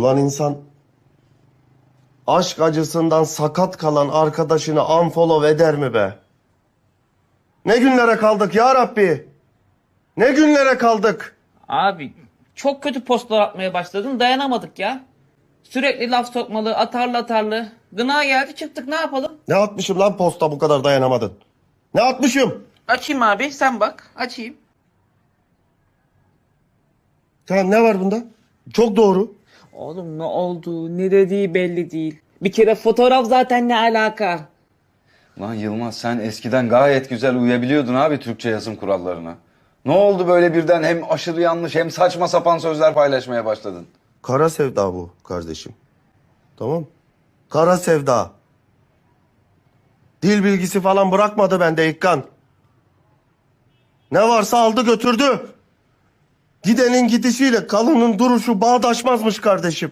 Ulan insan aşk acısından sakat kalan arkadaşını unfollow eder mi be? Ne günlere kaldık ya Rabbi? Ne günlere kaldık? Abi çok kötü postlar atmaya başladın dayanamadık ya. Sürekli laf sokmalı, atarlı atarlı. Gına geldi çıktık ne yapalım? Ne atmışım lan posta bu kadar dayanamadın? Ne atmışım? Açayım abi sen bak açayım. Tamam ne var bunda? Çok doğru. Oğlum ne oldu ne dediği belli değil. Bir kere fotoğraf zaten ne alaka? Lan Yılmaz sen eskiden gayet güzel uyabiliyordun abi Türkçe yazım kurallarına. Ne oldu böyle birden hem aşırı yanlış hem saçma sapan sözler paylaşmaya başladın? Kara sevda bu kardeşim. Tamam. Kara sevda. Dil bilgisi falan bırakmadı bende İkkan. Ne varsa aldı götürdü. Gidenin gidişiyle kalının duruşu bağdaşmazmış kardeşim.